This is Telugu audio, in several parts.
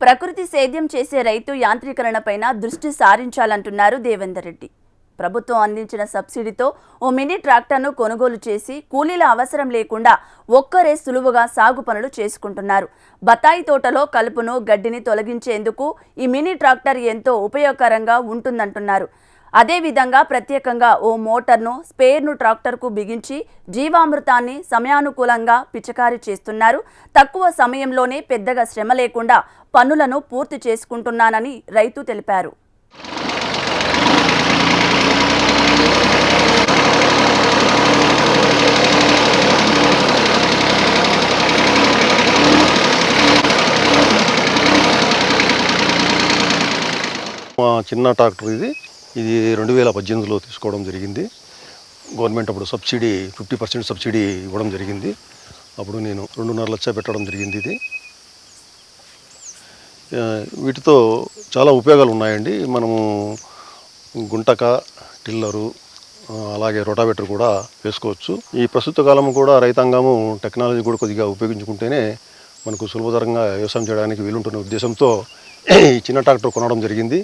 ప్రకృతి సేద్యం చేసే రైతు యాంత్రీకరణపైన దృష్టి సారించాలంటున్నారు దేవేందర్ రెడ్డి. ప్రభుత్వం అందించిన సబ్సిడీతో ఓ మినీ ట్రాక్టర్ను కొనుగోలు చేసి కూలీల అవసరం లేకుండా ఒక్కరే సులువుగా సాగు పనులు చేసుకుంటున్నారు. బత్తాయి తోటలో కలుపును గడ్డిని తొలగించేందుకు ఈ మినీ ట్రాక్టర్ ఎంతో ఉపయోగకరంగా ఉంటుందంటున్నారు. అదేవిధంగా ప్రత్యేకంగా ఓ మోటార్ను స్పేర్ను ట్రాక్టర్కు బిగించి జీవామృతాన్ని సమయానుకూలంగా పిచకారీ చేస్తున్నారు. తక్కువ సమయంలోనే పెద్దగా శ్రమ లేకుండా పనులను పూర్తి చేసుకుంటున్నానని రైతు తెలిపారు. చిన్న ట్రాక్టర్ ఇది. ఇది రెండు వేల పద్దెనిమిదిలో తీసుకోవడం జరిగింది. గవర్నమెంట్ అప్పుడు సబ్సిడీ ఫిఫ్టీ పర్సెంట్ సబ్సిడీ ఇవ్వడం జరిగింది. అప్పుడు నేను రెండున్నర లక్ష పెట్టడం జరిగింది ఇది. వీటితో చాలా ఉపయోగాలు ఉన్నాయండి. మనము గుంటక టిల్లరు అలాగే రోటావేటర్ కూడా వేసుకోవచ్చు. ఈ ప్రస్తుత కాలం కూడా రైతాంగము టెక్నాలజీ కూడా కొద్దిగా ఉపయోగించుకుంటేనే మనకు సులభతరంగా వ్యవసాయం చేయడానికి వీలుంటున్న ఉద్దేశంతో ఈ చిన్న ట్రాక్టర్ కొనడం జరిగింది.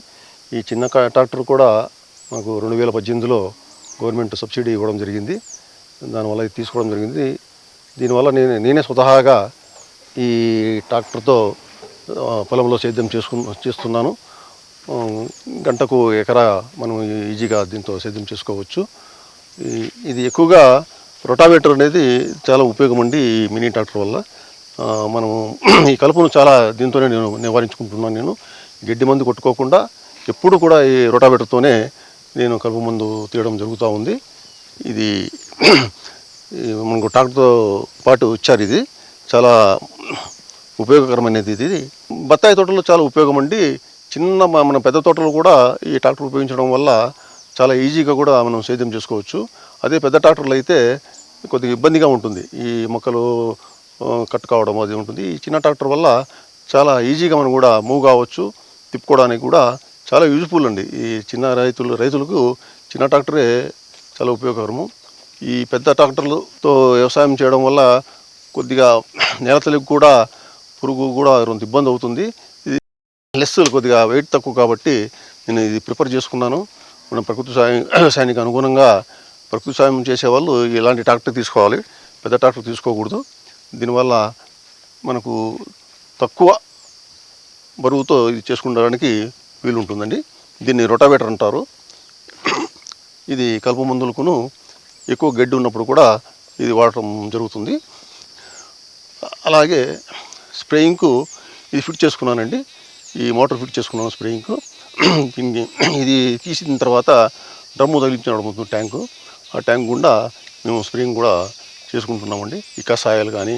ఈ చిన్న ట్రాక్టర్ కూడా మాకు రెండు వేల పద్దెనిమిదిలో గవర్నమెంట్ సబ్సిడీ ఇవ్వడం జరిగింది. దానివల్ల ఇది తీసుకోవడం జరిగింది. దీనివల్ల నేను నేనే స్వతహాగా ఈ ట్రాక్టర్తో పొలంలో సేద్యం చేసుకు చేస్తున్నాను. గంటకు ఎకరా మనం ఈజీగా దీంతో సేద్యం చేసుకోవచ్చు. ఈ- ఇది ఎక్కువగా రొటావేటర్ అనేది చాలా ఉపయోగం అండి ఈ మినీ ట్రాక్టర్ వల్ల. మనము ఈ కలుపును చాలా దీంతోనే నేను నివారించుకుంటున్నాను నేను. గడ్డి మందు కొట్టుకోకుండా ఎప్పుడు కూడా ఈ రోటావేటర్తోనే నేను కలుపు మందు తీయడం జరుగుతూ ఉంది. ఇది మనకు ట్రాక్టర్తో పాటు ఇచ్చారు ఇది. చాలా ఉపయోగకరమైనది ఇది. బత్తాయి తోటలో చాలా ఉపయోగం అండి. చిన్న మన పెద్ద తోటలో కూడా ఈ ట్రాక్టర్ ఉపయోగించడం వల్ల చాలా ఈజీగా కూడా మనం సేద్యం చేసుకోవచ్చు. అదే పెద్ద ట్రాక్టర్లు అయితే కొద్దిగా ఇబ్బందిగా ఉంటుంది. ఈ మొక్కలు కట్ కావడం అది ఉంటుంది. ఈ చిన్న ట్రాక్టర్ వల్ల చాలా ఈజీగా మనం కూడా మూవ్ కావచ్చు. తిప్పుకోవడానికి కూడా చాలా యూజ్ఫుల్ అండి. ఈ చిన్న రైతులు రైతులకు చిన్న ట్రాక్టరే చాలా ఉపయోగకరము. ఈ పెద్ద ట్రాక్టర్లతో వ్యవసాయం చేయడం వల్ల కొద్దిగా నేల తల్లికి కూడా పురుగు కూడా కొంత ఇబ్బంది అవుతుంది. ఇది లెస్ కొద్దిగా వెయిట్ తక్కువ కాబట్టి నేను ఇది ప్రిపేర్ చేసుకున్నాను. మన ప్రకృతి సాయం వ్యవసాయానికి అనుగుణంగా ప్రకృతి సాయం చేసేవాళ్ళు ఇలాంటి ట్రాక్టర్ తీసుకోవాలి. పెద్ద ట్రాక్టర్ తీసుకోకూడదు. దీనివల్ల మనకు తక్కువ బరువుతో ఇది వీలు వీలుంటుందండి. దీన్ని రొటావేటర్ అంటారు. ఇది కలుపు మందులకును ఎక్కువ గడ్డి ఉన్నప్పుడు కూడా ఇది వాడటం జరుగుతుంది. అలాగే స్ప్రేయింగ్కు ఇది ఫిట్ చేసుకున్నానండి. ఈ మోటార్ ఫిట్ చేసుకున్నాను స్ప్రేయింగ్కు. దీన్ని ఇది తీసిన తర్వాత డ్రమ్ము తగిలించడం ట్యాంకు. ఆ ట్యాంక్ గుండా మేము స్ప్రేయింగ్ కూడా చేసుకుంటున్నామండి. ఈ కషాయాలు కానీ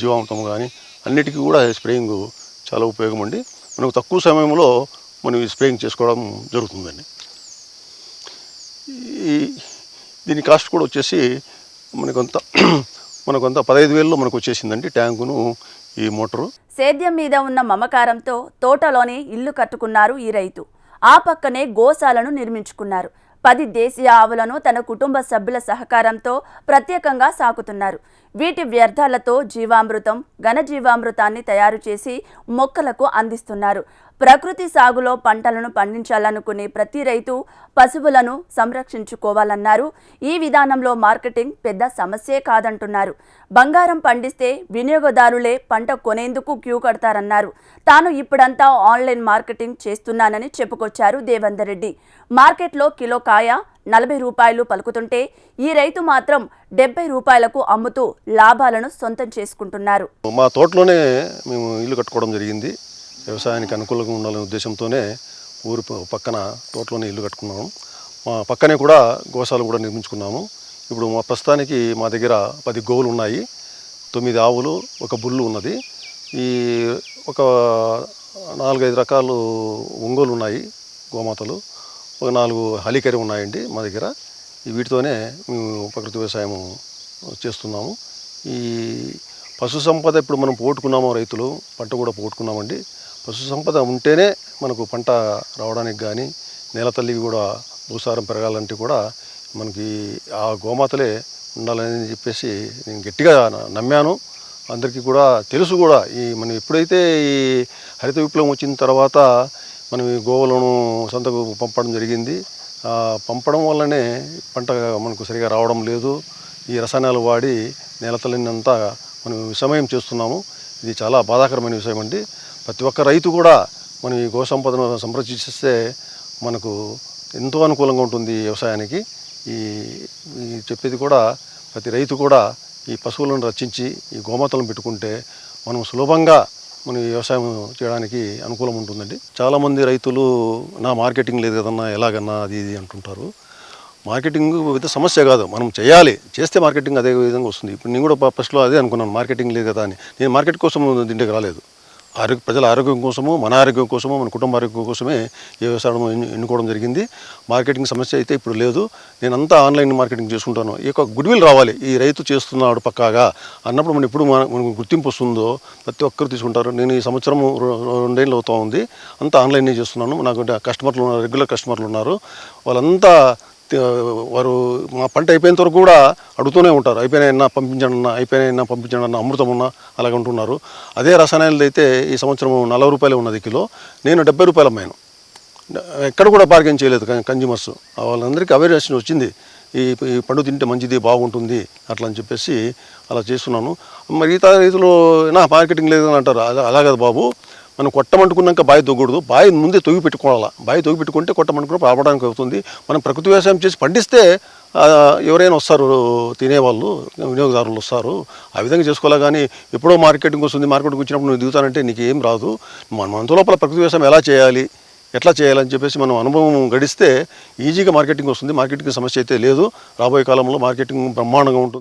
జీవామృతం కానీ అన్నిటికీ కూడా స్ప్రేయింగ్ చాలా ఉపయోగం అండి. మనకు తక్కువ సమయంలో మనం ఈ స్ప్రేయింగ్ చేసుకోవడం జరుగుతుందండి. ఈ దీని కాస్ట్ కూడా వచ్చేసి మనకొంత మనకొంత పదహైదు వేలలో మనకు వచ్చేసిందండి ట్యాంకును ఈ మోటారు. సేద్యం మీద ఉన్న మమకారంతో తోటలోనే ఇల్లు కట్టుకున్నారు ఈ రైతు. ఆ పక్కనే గోశాలను నిర్మించుకున్నారు. పది దేశీయ ఆవులను తన కుటుంబ సభ్యుల సహకారంతో ప్రత్యేకంగా సాకుతున్నారు. వీటి వ్యర్థాలతో జీవామృతం ఘనజీవామృతాన్ని తయారు చేసి మొక్కలకు అందిస్తున్నారు. ప్రకృతి సాగులో పంటలను పండించాలనుకునే ప్రతి రైతు పశువులను సంరక్షించుకోవాలన్నారు. ఈ విధానంలో మార్కెటింగ్ పెద్ద సమస్యే కాదంటున్నారు. బంగారం పండిస్తే వినియోగదారులే పంట కొనేందుకు క్యూ కడతారన్నారు. తాను ఇప్పుడంతా ఆన్లైన్ మార్కెటింగ్ చేస్తున్నానని చెప్పుకొచ్చారు దేవేందర్ రెడ్డి. మార్కెట్లో కిలో కాయ నలభై రూపాయలు పలుకుతుంటే ఈ రైతు మాత్రం డెబ్బై రూపాయలకు అమ్ముతూ లాభాలను సొంతం చేసుకుంటున్నారు. మా తోటలోనే మేము ఇల్లు కట్టుకోవడం జరిగింది. వ్యవసాయానికి అనుకూలంగా ఉండాలనే ఉద్దేశంతోనే ఊరు పక్కన తోటలోనే ఇల్లు కట్టుకున్నాము. మా పక్కనే కూడా గోశాలు కూడా నిర్మించుకున్నాము. ఇప్పుడు మా ప్రస్తుతానికి మా దగ్గర పది గోవులు ఉన్నాయి. తొమ్మిది ఆవులు ఒక బుల్లు ఉన్నది. ఈ ఒక నాలుగైదు రకాలు ఒంగోలు ఉన్నాయి గోమాతలు. ఒక నాలుగు హలికరి ఉన్నాయండి మా దగ్గర. వీటితోనే మేము ప్రకృతి వ్యవసాయం చేస్తున్నాము. ఈ పశు సంపద ఇప్పుడు మనం పోగొట్టుకున్నాము రైతులు పంట కూడా పోగొట్టుకున్నామండి. పశు సంపద ఉంటేనే మనకు పంట రావడానికి కానీ నేల తల్లికి కూడా భూసారం పెరగాలంటే కూడా మనకి ఆ గోమాతలే ఉండాలని చెప్పేసి నేను గట్టిగా నమ్మాను. అందరికీ కూడా తెలుసు కూడా ఈ మనం ఎప్పుడైతే ఈ హరిత విప్లవం వచ్చిన తర్వాత మనం ఈ గోవులను సంతకు పంపడం జరిగింది. పంపడం వల్లనే పంట మనకు సరిగా రావడం లేదు. ఈ రసాయనాలు వాడి నేలతల్లినంతా మనం విషమయం చేస్తున్నాము. ఇది చాలా బాధాకరమైన విషయం అండి. ప్రతి ఒక్క రైతు కూడా మనం ఈ గో సంపదను సంరక్షిస్తే మనకు ఎంతో అనుకూలంగా ఉంటుంది వ్యవసాయానికి. ఈ ఈ చెప్పేది కూడా ప్రతి రైతు కూడా ఈ పశువులను రక్షించి ఈ గోమాతలను పెట్టుకుంటే మనం సులభంగా మన వ్యవసాయం చేయడానికి అనుకూలం ఉంటుందండి. చాలామంది రైతులు నా మార్కెటింగ్ లేదు కదన్నా ఎలాగన్నా అది ఇది అంటుంటారు. మార్కెటింగ్ పెద్ద సమస్య కాదు. మనం చేయాలి. చేస్తే మార్కెటింగ్ అదే విధంగా వస్తుంది. ఇప్పుడు నేను కూడా ఫస్ట్లో అదే అనుకున్నాను. మార్కెటింగ్ లేదు కదా అని. నేను మార్కెట్ కోసం దీంట్లోకి రాలేదు. ఆరోగ్య ప్రజల ఆరోగ్యం కోసము మన ఆరోగ్యం కోసము మన కుటుంబ ఆరోగ్యం కోసమే ఈ వ్యవసాయం ఎన్నుకోవడం జరిగింది. మార్కెటింగ్ సమస్య అయితే ఇప్పుడు లేదు. నేనంతా ఆన్లైన్ మార్కెటింగ్ చేసుకుంటాను. ఈ యొక్క గుడ్విల్ రావాలి. ఈ రైతు చేస్తున్నాడు పక్కాగా అన్నప్పుడు మనం ఎప్పుడు మన- మనకు గుర్తింపు వస్తుందో ప్రతి ఒక్కరు తీసుకుంటారు. నేను ఈ సంవత్సరం రెండేళ్ళు అవుతా ఉంది. అంతా ఆన్లైన్ చేస్తున్నాను. నాకు కస్టమర్లు ఉన్నారు. రెగ్యులర్ కస్టమర్లు ఉన్నారు. వాళ్ళంతా వారు మా పంట అయిపోయేంత వరకు కూడా అడుగుతూనే ఉంటారు. అయిపోయినా పంపించండి అన్న అయిపోయినా పంపించండి అన్న అమృతం ఉన్న అలాగ ఉంటున్నారు. అదే రసాయనాలు అయితే ఈ సంవత్సరం నలభై రూపాయలు ఉన్నది కిలో. నేను డెబ్బై రూపాయలు అమ్మాను. ఎక్కడ కూడా బార్గెన్ చేయలేదు కన్- కన్జ్యూమర్స్ వాళ్ళందరికీ అవేర్నెస్ వచ్చింది. ఈ ఈ పండు తింటే మంచిది బాగుంటుంది అట్లా అని చెప్పేసి అలా చేస్తున్నాను. మరి మిగతా రైతులు నా మార్కెటింగ్ లేదని అంటారు. అలా అలా కదా బాబు. మనం కొట్టమంటుకున్నాక బావి తొగకూడదు. బావి ముందే తొగి పెట్టుకోవాలా? బావి తొగి పెట్టుకుంటే కొట్టమంటుకుని రావడానికి అవుతుంది మనం ప్రకృతి వ్యవసాయం చేసి పండిస్తే ఎవరైనా వస్తారు తినేవాళ్ళు వినియోగదారులు వస్తారు. ఆ విధంగా చేసుకోవాలి కానీ ఎప్పుడో మార్కెటింగ్ వస్తుంది మార్కెటింగ్ వచ్చినప్పుడు నువ్వు దిగుతానంటే నీకు ఏం రాదు. మన మనతో లోపల ప్రకృతి వ్యవసాయం ఎలా చేయాలి? ఎట్లా చేయాలని చెప్పేసి మనం అనుభవం గడిస్తే ఈజీగా మార్కెటింగ్ వస్తుంది. మార్కెటింగ్ సమస్య అయితే లేదు. రాబోయే కాలంలో మార్కెటింగ్ బ్రహ్మాండంగా ఉంటుంది.